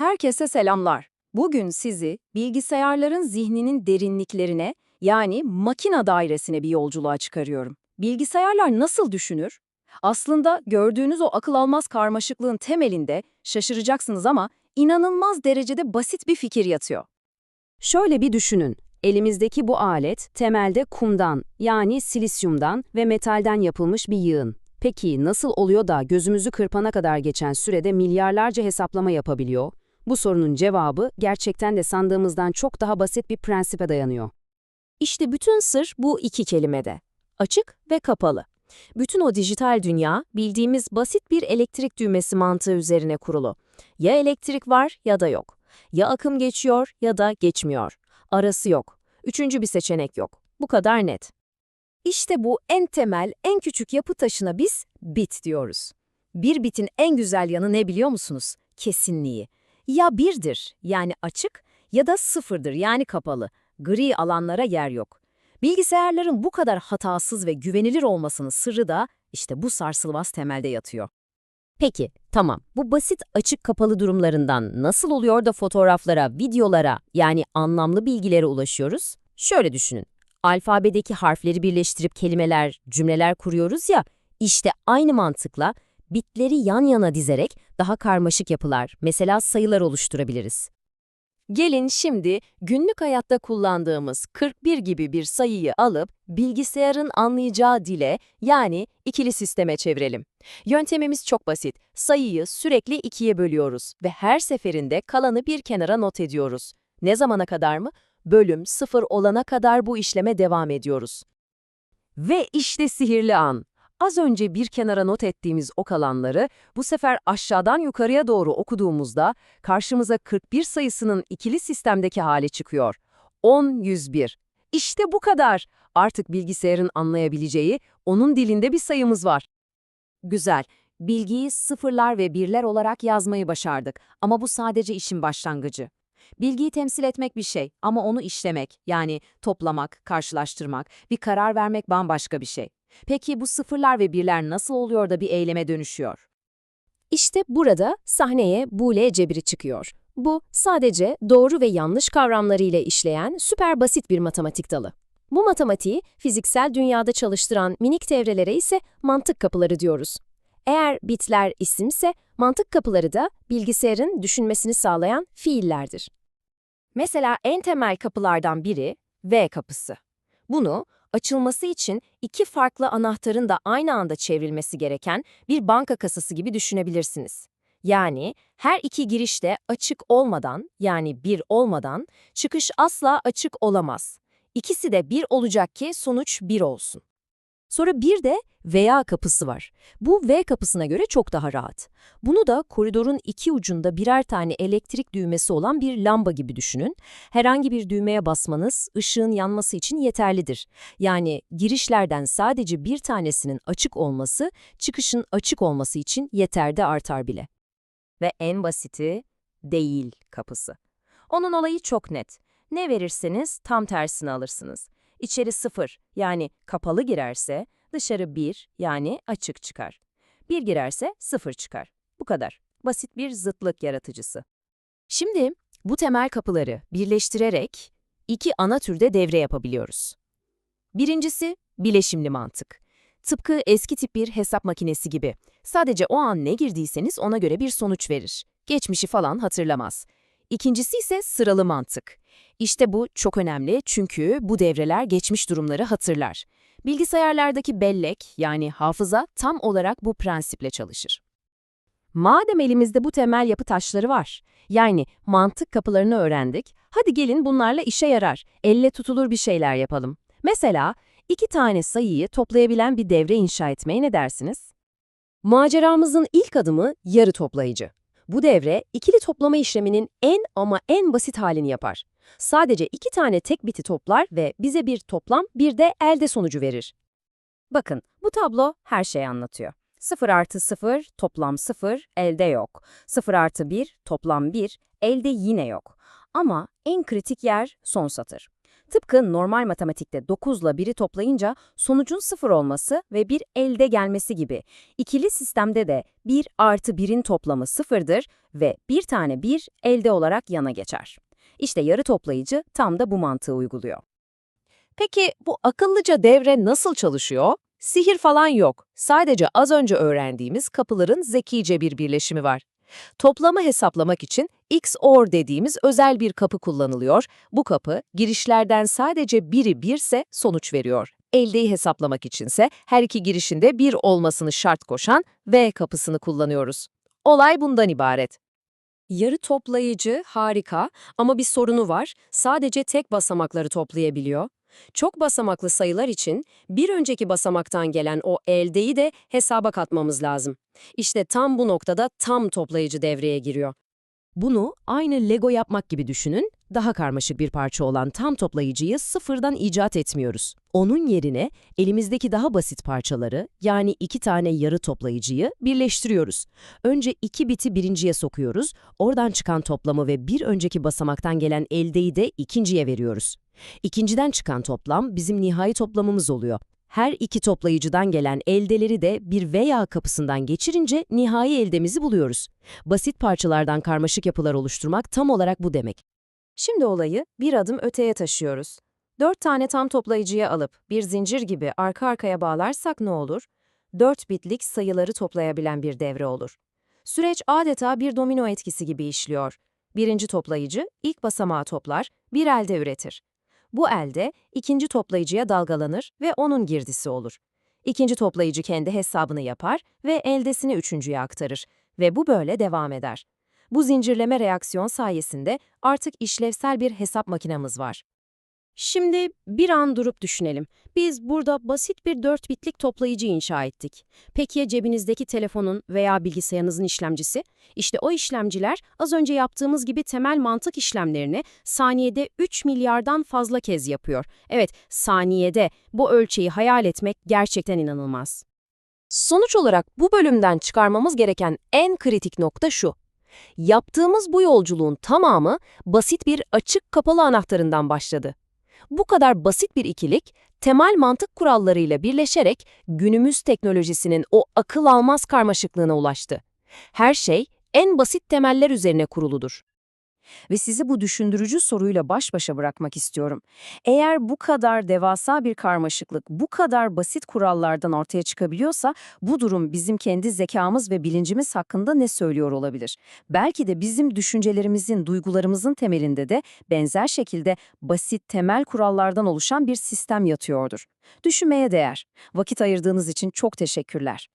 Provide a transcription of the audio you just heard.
Herkese selamlar. Bugün sizi bilgisayarların zihninin derinliklerine yani makina dairesine bir yolculuğa çıkarıyorum. Bilgisayarlar nasıl düşünür? Aslında gördüğünüz o akıl almaz karmaşıklığın temelinde şaşıracaksınız ama inanılmaz derecede basit bir fikir yatıyor. Şöyle bir düşünün. Elimizdeki bu alet temelde kumdan yani silisyumdan ve metalden yapılmış bir yığın. Peki nasıl oluyor da gözümüzü kırpana kadar geçen sürede milyarlarca hesaplama yapabiliyor? Bu sorunun cevabı gerçekten de sandığımızdan çok daha basit bir prensipe dayanıyor. İşte bütün sır bu iki kelimede. Açık ve kapalı. Bütün o dijital dünya bildiğimiz basit bir elektrik düğmesi mantığı üzerine kurulu. Ya elektrik var ya da yok. Ya akım geçiyor ya da geçmiyor. Arası yok. Üçüncü bir seçenek yok. Bu kadar net. İşte bu en temel, en küçük yapı taşına biz bit diyoruz. Bir bitin en güzel yanı ne biliyor musunuz? Kesinliği. Ya birdir yani açık ya da sıfırdır yani kapalı. Gri alanlara yer yok. Bilgisayarların bu kadar hatasız ve güvenilir olmasının sırrı da işte bu sarsılmaz temelde yatıyor. Peki, tamam. Bu basit açık kapalı durumlarından nasıl oluyor da fotoğraflara, videolara yani anlamlı bilgilere ulaşıyoruz? Şöyle düşünün. Alfabedeki harfleri birleştirip kelimeler, cümleler kuruyoruz ya, işte aynı mantıkla bitleri yan yana dizerek daha karmaşık yapılar, mesela sayılar oluşturabiliriz. Gelin şimdi günlük hayatta kullandığımız 41 gibi bir sayıyı alıp bilgisayarın anlayacağı dile yani ikili sisteme çevirelim. Yöntemimiz çok basit. Sayıyı sürekli ikiye bölüyoruz ve her seferinde kalanı bir kenara not ediyoruz. Ne zamana kadar mı? Bölüm sıfır olana kadar bu işleme devam ediyoruz. Ve işte sihirli an. Az önce bir kenara not ettiğimiz o kalanları bu sefer aşağıdan yukarıya doğru okuduğumuzda karşımıza 41 sayısının ikili sistemdeki hali çıkıyor. 10, 101. İşte bu kadar. Artık bilgisayarın anlayabileceği, onun dilinde bir sayımız var. Güzel. Bilgiyi sıfırlar ve birler olarak yazmayı başardık ama bu sadece işin başlangıcı. Bilgiyi temsil etmek bir şey ama onu işlemek, yani toplamak, karşılaştırmak, bir karar vermek bambaşka bir şey. Peki bu sıfırlar ve birler nasıl oluyor da bir eyleme dönüşüyor? İşte burada sahneye Boole cebiri çıkıyor. Bu sadece doğru ve yanlış kavramlarıyla işleyen süper basit bir matematik dalı. Bu matematiği fiziksel dünyada çalıştıran minik devrelere ise mantık kapıları diyoruz. Eğer bitler isimse mantık kapıları da bilgisayarın düşünmesini sağlayan fiillerdir. Mesela en temel kapılardan biri V kapısı. Bunu açılması için iki farklı anahtarın da aynı anda çevrilmesi gereken bir banka kasası gibi düşünebilirsiniz. Yani her iki girişte açık olmadan, yani bir olmadan, çıkış asla açık olamaz. İkisi de bir olacak ki sonuç bir olsun. Sonra bir de veya kapısı var. Bu V kapısına göre çok daha rahat. Bunu da koridorun iki ucunda birer tane elektrik düğmesi olan bir lamba gibi düşünün. Herhangi bir düğmeye basmanız ışığın yanması için yeterlidir. Yani girişlerden sadece bir tanesinin açık olması, çıkışın açık olması için yeter de artar bile. Ve en basiti değil kapısı. Onun olayı çok net. Ne verirseniz tam tersini alırsınız. İçeri sıfır yani kapalı girerse dışarı bir yani açık çıkar. Bir girerse sıfır çıkar. Bu kadar. Basit bir zıtlık yaratıcısı. Şimdi bu temel kapıları birleştirerek iki ana türde devre yapabiliyoruz. Birincisi bileşimli mantık. Tıpkı eski tip bir hesap makinesi gibi. Sadece o an ne girdiyseniz ona göre bir sonuç verir. Geçmişi falan hatırlamaz. İkincisi ise sıralı mantık. İşte bu çok önemli çünkü bu devreler geçmiş durumları hatırlar. Bilgisayarlardaki bellek yani hafıza tam olarak bu prensiple çalışır. Madem elimizde bu temel yapı taşları var, yani mantık kapılarını öğrendik, hadi gelin bunlarla işe yarar, elle tutulur bir şeyler yapalım. Mesela iki tane sayıyı toplayabilen bir devre inşa etmeye ne dersiniz? Maceramızın ilk adımı yarı toplayıcı. Bu devre ikili toplama işleminin en ama en basit halini yapar. Sadece iki tane tek biti toplar ve bize bir toplam bir de elde sonucu verir. Bakın bu tablo her şeyi anlatıyor. 0 artı 0 toplam 0 elde yok. 0 artı 1 toplam 1 elde yine yok. Ama en kritik yer son satır. Tıpkı normal matematikte 9 ile 1'i toplayınca sonucun 0 olması ve bir elde gelmesi gibi. İkili sistemde de 1 artı 1'in toplamı 0'dır ve bir tane 1 elde olarak yana geçer. İşte yarı toplayıcı tam da bu mantığı uyguluyor. Peki bu akıllıca devre nasıl çalışıyor? Sihir falan yok. Sadece az önce öğrendiğimiz kapıların zekice bir birleşimi var. Toplamı hesaplamak için XOR dediğimiz özel bir kapı kullanılıyor. Bu kapı girişlerden sadece biri birse sonuç veriyor. Eldeyi hesaplamak içinse her iki girişinde bir olmasını şart koşan V kapısını kullanıyoruz. Olay bundan ibaret. Yarı toplayıcı harika ama bir sorunu var. Sadece tek basamakları toplayabiliyor. Çok basamaklı sayılar için bir önceki basamaktan gelen o eldeyi de hesaba katmamız lazım. İşte tam bu noktada tam toplayıcı devreye giriyor. Bunu aynı Lego yapmak gibi düşünün. Daha karmaşık bir parça olan tam toplayıcıyı sıfırdan icat etmiyoruz. Onun yerine elimizdeki daha basit parçaları, yani iki tane yarı toplayıcıyı birleştiriyoruz. Önce iki biti birinciye sokuyoruz, oradan çıkan toplamı ve bir önceki basamaktan gelen eldeyi de ikinciye veriyoruz. İkinciden çıkan toplam bizim nihai toplamımız oluyor. Her iki toplayıcıdan gelen eldeleri de bir veya kapısından geçirince nihai eldemizi buluyoruz. Basit parçalardan karmaşık yapılar oluşturmak tam olarak bu demek. Şimdi olayı bir adım öteye taşıyoruz. Dört tane tam toplayıcıya alıp bir zincir gibi arka arkaya bağlarsak ne olur? Dört bitlik sayıları toplayabilen bir devre olur. Süreç adeta bir domino etkisi gibi işliyor. Birinci toplayıcı ilk basamağı toplar, bir elde üretir. Bu elde ikinci toplayıcıya dalgalanır ve onun girdisi olur. İkinci toplayıcı kendi hesabını yapar ve eldesini üçüncüye aktarır ve bu böyle devam eder. Bu zincirleme reaksiyon sayesinde artık işlevsel bir hesap makinamız var. Şimdi bir an durup düşünelim. Biz burada basit bir 4 bitlik toplayıcı inşa ettik. Peki ya cebinizdeki telefonun veya bilgisayarınızın işlemcisi? İşte o işlemciler az önce yaptığımız gibi temel mantık işlemlerini saniyede 3 milyardan fazla kez yapıyor. Evet, saniyede bu ölçeği hayal etmek gerçekten inanılmaz. Sonuç olarak bu bölümden çıkarmamız gereken en kritik nokta şu. Yaptığımız bu yolculuğun tamamı basit bir açık kapalı anahtarından başladı. Bu kadar basit bir ikilik, temel mantık kurallarıyla birleşerek günümüz teknolojisinin o akıl almaz karmaşıklığına ulaştı. Her şey en basit temeller üzerine kuruludur. Ve sizi bu düşündürücü soruyla baş başa bırakmak istiyorum. Eğer bu kadar devasa bir karmaşıklık, bu kadar basit kurallardan ortaya çıkabiliyorsa, bu durum bizim kendi zekamız ve bilincimiz hakkında ne söylüyor olabilir? Belki de bizim düşüncelerimizin, duygularımızın temelinde de benzer şekilde basit temel kurallardan oluşan bir sistem yatıyordur. Düşünmeye değer. Vakit ayırdığınız için çok teşekkürler.